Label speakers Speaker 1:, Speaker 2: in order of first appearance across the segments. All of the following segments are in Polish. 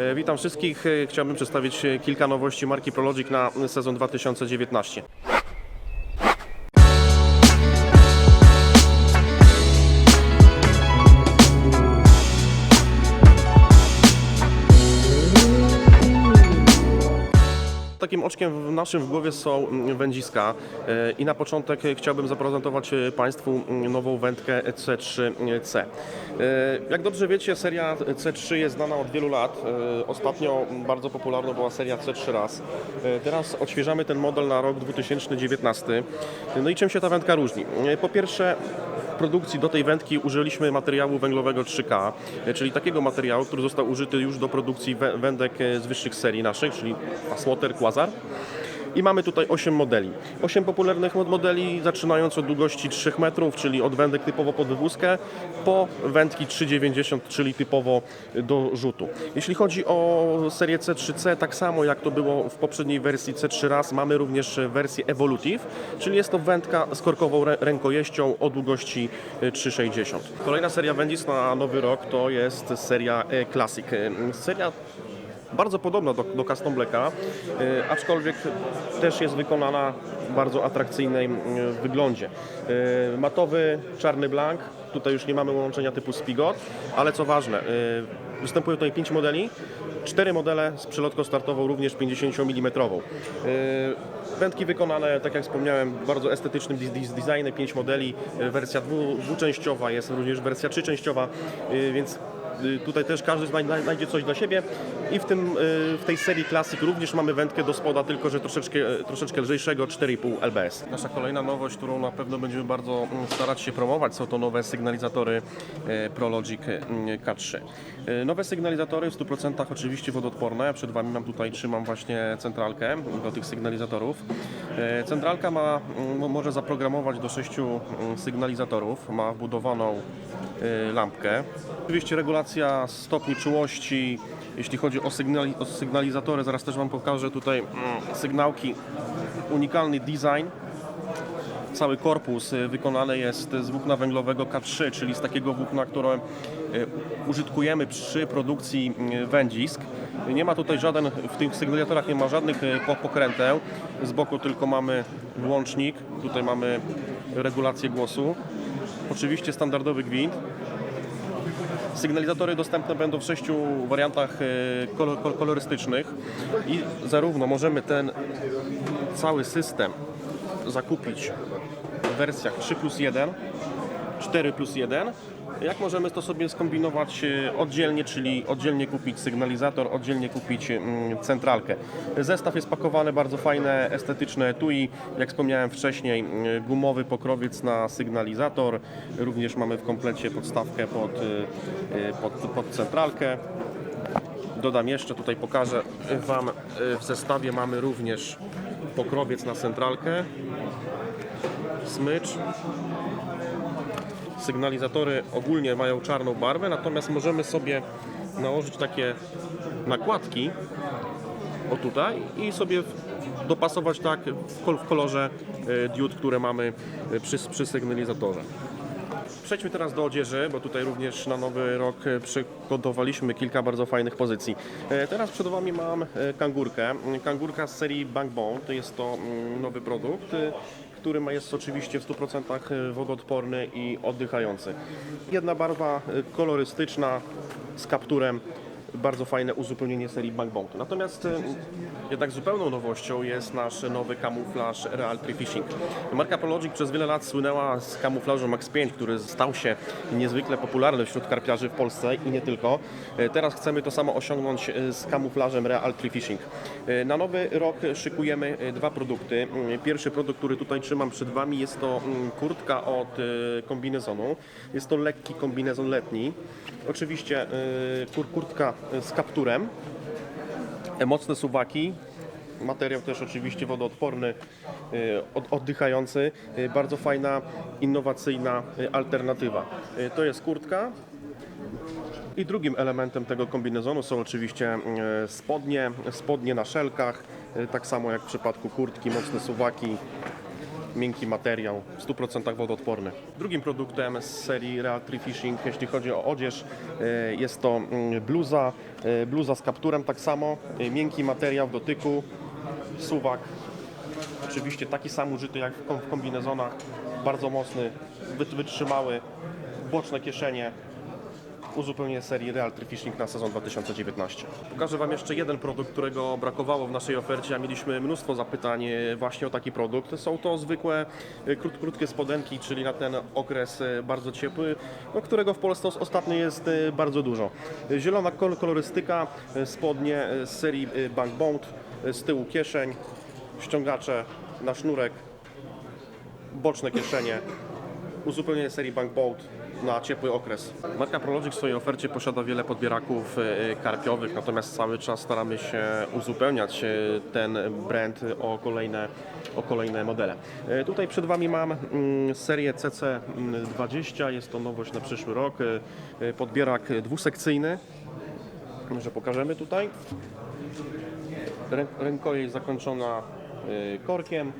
Speaker 1: E, Witam wszystkich. E, Chciałbym przedstawić e, kilka nowości marki Prologic na sezon 2019. Takim oczkiem w naszym w głowie są mm, wędziska E, i na początek chciałbym zaprezentować e, Państwu mm, nową wędkę C3C. E, Jak dobrze wiecie, seria C3 jest znana od wielu lat. Ostatnio bardzo popularna była seria C3 raz. Teraz odświeżamy ten model na rok 2019. No i czym się ta wędka różni? Po pierwsze, produkcji do tej wędki użyliśmy materiału węglowego 3K, e, czyli takiego materiału, który został użyty już do produkcji wę- wędek e, z wyższych serii naszych, czyli Passwater, Quasar. I mamy tutaj 8 modeli. 8 popularnych mod- modeli, zaczynając od długości 3 metrów, czyli od wędek typowo pod wywózkę, po wędki 3,90, czyli typowo do rzutu. Jeśli chodzi o serię C3C, tak samo jak to było w poprzedniej wersji C3 raz, mamy również wersję Evolutive, czyli jest to wędka z korkową rę- rękojeścią o długości e, 3,60. Kolejna seria wędzisk na nowy rok to jest seria e, Classic. E, Seria bardzo podobna do, do Custom Blacka, e, aczkolwiek też jest wykonana w bardzo atrakcyjnym e, wyglądzie. E, matowy, czarny blank, tutaj już nie mamy łączenia typu Spigot, ale co ważne, występuje tutaj 5 modeli, 4 modele z przelotką startową również 50 mm. Wędki wykonane, tak jak wspomniałem, bardzo estetycznym designie, 5 modeli, wersja dwu, dwuczęściowa, jest również wersja trzyczęściowa, więc Tutaj też każdy znaj- znaj- znajdzie coś dla siebie i w, tym, y, w tej serii Classic również mamy wędkę do spoda, tylko że troszeczkę, troszeczkę lżejszego 4,5 LBS. Nasza kolejna nowość, którą na pewno będziemy bardzo mm, starać się promować, są to nowe sygnalizatory Prologic mm, K3. E, Nowe sygnalizatory w 100% oczywiście wodoodporne. Przed Wami mam tutaj, trzymam właśnie centralkę do tych sygnalizatorów. Centralka ma, mm, może zaprogramować do 6 sygnalizatorów, ma wbudowaną y, lampkę. Oczywiście regulacja stopni czułości, jeśli chodzi o, sygnali, o sygnalizatory, zaraz też Wam pokażę tutaj mm, sygnałki, unikalny design. Cały korpus y, wykonany jest z włókna węglowego K3, czyli z takiego włókna, które y, użytkujemy przy produkcji y, wędzisk. Nie ma tutaj żaden, w tych sygnalizatorach nie ma żadnych po- pokręteł. Z boku tylko mamy włącznik, tutaj mamy regulację głosu. Oczywiście standardowy gwint. Sygnalizatory dostępne będą w sześciu wariantach e, kolor, kol- kolorystycznych. I zarówno możemy ten cały system zakupić w wersjach 3 plus 1, 4 plus 1, jak możemy to sobie skombinować e, oddzielnie, czyli oddzielnie kupić sygnalizator, oddzielnie kupić mm, centralkę. Zestaw jest pakowany bardzo fajne, estetyczne etui, jak wspomniałem wcześniej, mm, gumowy pokrowiec na sygnalizator, również mamy w komplecie podstawkę pod, e, pod, pod centralkę. Dodam jeszcze, tutaj pokażę Wam, w zestawie mamy również pokrowiec na centralkę, smycz, sygnalizatory ogólnie mają czarną barwę, natomiast możemy sobie nałożyć takie nakładki o tutaj i sobie dopasować tak w kol- w kolorze e, diod, które mamy e, przy, przy sygnalizatorze. Przejdźmy teraz do odzieży, bo tutaj również na nowy rok e, przygotowaliśmy kilka bardzo fajnych pozycji. Teraz przed Wami mam kangurkę. Kangurka z serii Bankbone, to jest to mm, nowy produkt, e, który ma- jest oczywiście w 100% wodoodporny i oddychający. Jedna barwa e, kolorystyczna z kapturem bardzo fajne uzupełnienie serii Bankbone. Natomiast e, jednak zupełną nowością jest nasz nowy kamuflaż Real Tree Fishing. Marka Prologic przez wiele lat słynęła z kamuflażu Max 5, który stał się niezwykle popularny wśród karpiarzy w Polsce i nie tylko. E, Teraz chcemy to samo osiągnąć e, z kamuflażem Real Tree Fishing. Na nowy rok szykujemy dwa produkty. Pierwszy produkt, który tutaj trzymam przed Wami jest to mm, kurtka od kombinezonu. Jest to lekki kombinezon letni. Oczywiście kur, kurtka z kapturem, mocne suwaki, materiał też oczywiście wodoodporny, e, od- oddychający, e, bardzo fajna, innowacyjna e, alternatywa. To jest kurtka. I drugim elementem tego kombinezonu są oczywiście spodnie, spodnie na szelkach, tak samo jak w przypadku kurtki, mocne suwaki, miękki materiał, w 100% wodoodporny. Drugim produktem z serii Real Tree Fishing, jeśli chodzi o odzież, e, jest to mm, bluza, e, bluza z kapturem tak samo, e, miękki materiał w dotyku, suwak, oczywiście taki sam użyty jak w kom- w kombinezonach, bardzo mocny, wy- wytrzymały, boczne kieszenie, uzupełnienie serii Real Fishing na sezon 2019. Pokażę Wam jeszcze jeden produkt, którego brakowało w naszej ofercie, a mieliśmy mnóstwo zapytań e, właśnie o taki produkt. Są to zwykłe e, krót, krótkie spodenki, czyli na ten okres e, bardzo ciepły, no, którego w Polsce os- ostatnio jest bardzo dużo. Zielona kol- kolorystyka, spodnie z serii Bankbound, e, z tyłu kieszeń, ściągacze na sznurek, boczne kieszenie, uzupełnienie serii Bankboat na ciepły okres. Marka Prologic w swojej ofercie posiada wiele podbieraków e, karpiowych, natomiast cały czas staramy się uzupełniać e, ten brand o kolejne, o kolejne modele. E, Tutaj przed Wami mam mm, serię CC20, jest to nowość na przyszły rok. E, e, Podbierak dwusekcyjny, może pokażemy tutaj. Rę- Rękojeść zakończona korkiem,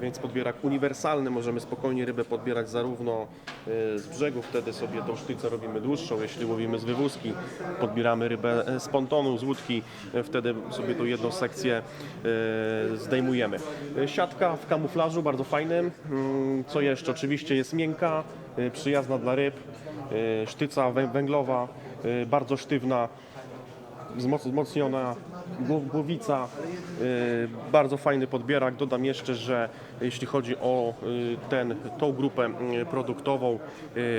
Speaker 1: więc podbierak uniwersalny. Możemy spokojnie rybę podbierać zarówno y, z brzegu, wtedy sobie tą sztycę robimy dłuższą. Jeśli łowimy z wywózki, podbieramy rybę e, z pontonu, z łódki, e, wtedy sobie tą jedną sekcję y, zdejmujemy. Siatka w kamuflażu, bardzo fajnym. Mm, Co jeszcze? Oczywiście jest miękka, przyjazna dla ryb. Sztyca wę- węglowa, bardzo sztywna wzmocniona gło- głowica, y, bardzo fajny podbierak. Dodam jeszcze, że jeśli chodzi o y, ten, tą grupę y, produktową,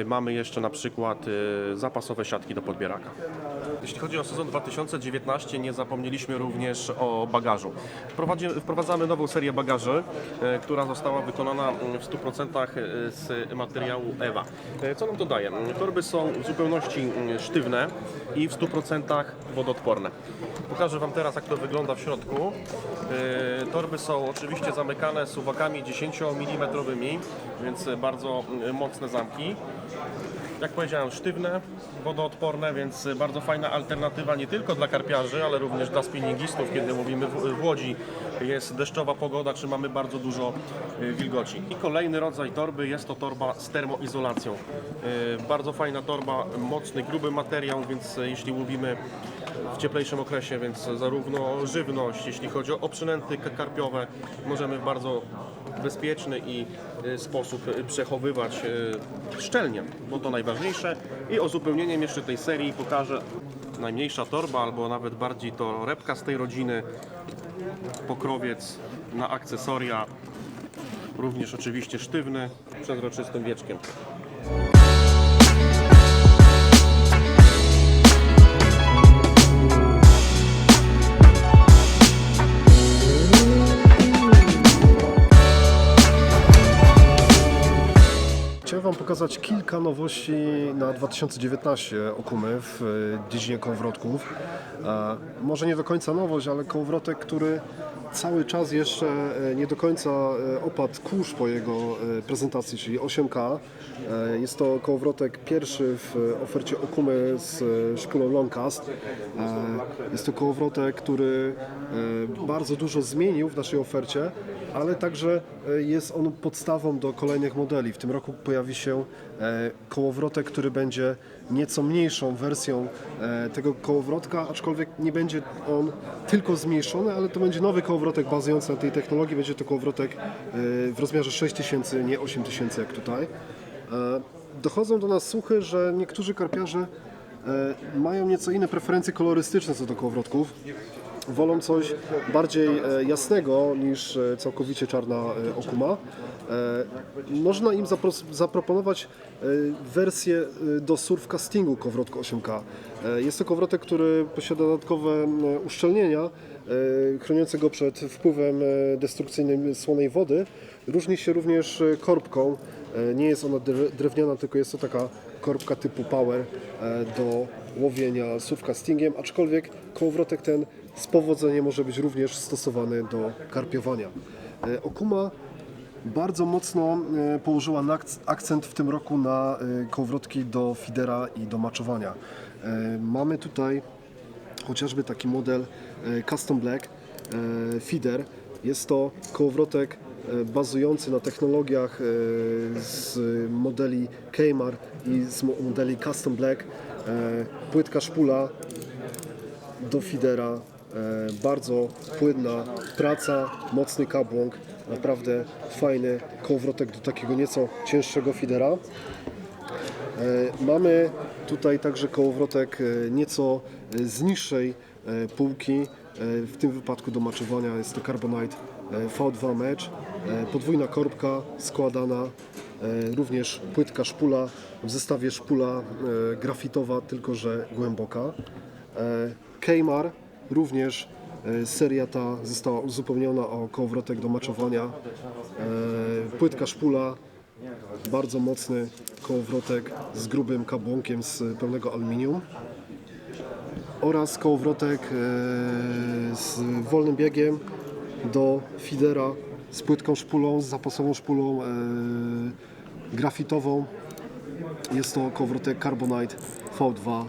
Speaker 1: mamy jeszcze na przykład zapasowe siatki do podbieraka. Jeśli chodzi o sezon 2019, nie zapomnieliśmy również o bagażu. Wprowadzamy nową serię bagaży, która została wykonana mm, w 100% z materiału EWA. Co nam to daje? Torby są w zupełności mm, sztywne i w 100% wodoodporne. Pokażę Wam teraz, jak to wygląda w środku. E, Torby są oczywiście zamykane suwakami 10 mm, więc bardzo mm, mocne zamki jak powiedziałem, sztywne, wodoodporne, więc bardzo fajna alternatywa nie tylko dla karpiarzy, ale również dla spinningistów, kiedy mówimy w, Łodzi, jest deszczowa pogoda, czy mamy bardzo dużo y, wilgoci. I kolejny rodzaj torby jest to torba z termoizolacją. Y, Bardzo fajna torba, mocny, gruby materiał, więc y, jeśli łowimy w cieplejszym okresie, więc zarówno żywność, jeśli chodzi o przynęty ka- karpiowe, możemy bardzo bezpieczny i y, sposób y, przechowywać y, szczelnie, bo to najważniejsze. I uzupełnieniem jeszcze tej serii pokażę najmniejsza torba, albo nawet bardziej to repka z tej rodziny, pokrowiec na akcesoria, również oczywiście sztywny, przezroczystym wieczkiem.
Speaker 2: Chciałem Wam pokazać kilka nowości na 2019 Okumy w e, dziedzinie kołowrotków. E, Może nie do końca nowość, ale kołowrotek, który cały czas jeszcze e, nie do końca opadł kurz po jego prezentacji, czyli 8K. E, Jest to kołowrotek pierwszy w ofercie Okumy z e, szpulą Longcast. E, Jest to kołowrotek, który e, bardzo dużo zmienił w naszej ofercie, ale także e, jest on podstawą do kolejnych modeli. W tym roku pojawi się e, kołowrotek, który będzie nieco mniejszą wersją e, tego kołowrotka, aczkolwiek nie będzie on tylko zmniejszony, ale to będzie nowy kołowrotek bazujący na tej technologii. Będzie to kołowrotek e, w rozmiarze 6000, nie 8000 jak tutaj. E, Dochodzą do nas słuchy, że niektórzy karpiarze e, mają nieco inne preferencje kolorystyczne co do kołowrotków wolą coś bardziej e, jasnego niż całkowicie czarna okuma. Można im zaproponować wersję do surf castingu kowrotku 8K. E, Jest to kowrotek, który posiada dodatkowe uszczelnienia chroniące go przed wpływem destrukcyjnym słonej wody. Różni się również korbką. E, Nie jest ona dre- drewniana, tylko jest to taka korbka typu power e, do łowienia surf castingiem, aczkolwiek kołowrotek ten z powodzeniem może być również stosowany do karpiowania. E, Okuma bardzo mocno położyła akcent w tym roku na kołowrotki do fidera i do maczowania. Mamy tutaj chociażby taki model Custom Black Feeder. Jest to kołowrotek bazujący na technologiach e, z modeli Keimar i z mo- modeli Custom Black. E, Płytka szpula do fidera, e, bardzo płynna praca, mocny kabłąk, naprawdę fajny kołowrotek do takiego nieco cięższego fidera. E, Mamy tutaj także kołowrotek e, nieco e, z niższej e, półki. E, W tym wypadku do maczowania jest to Carbonite e, V2 Match. E, Podwójna korbka składana, e, również płytka szpula, w zestawie szpula e, grafitowa, tylko że głęboka. E, Keimar również e, seria ta została uzupełniona o kołowrotek do maczowania. E, Płytka szpula, bardzo mocny kołowrotek z grubym kabłonkiem z pełnego aluminium oraz kołowrotek e, z wolnym biegiem do fidera z płytką szpulą, z zapasową szpulą e, grafitową. Jest to kołowrotek Carbonite V2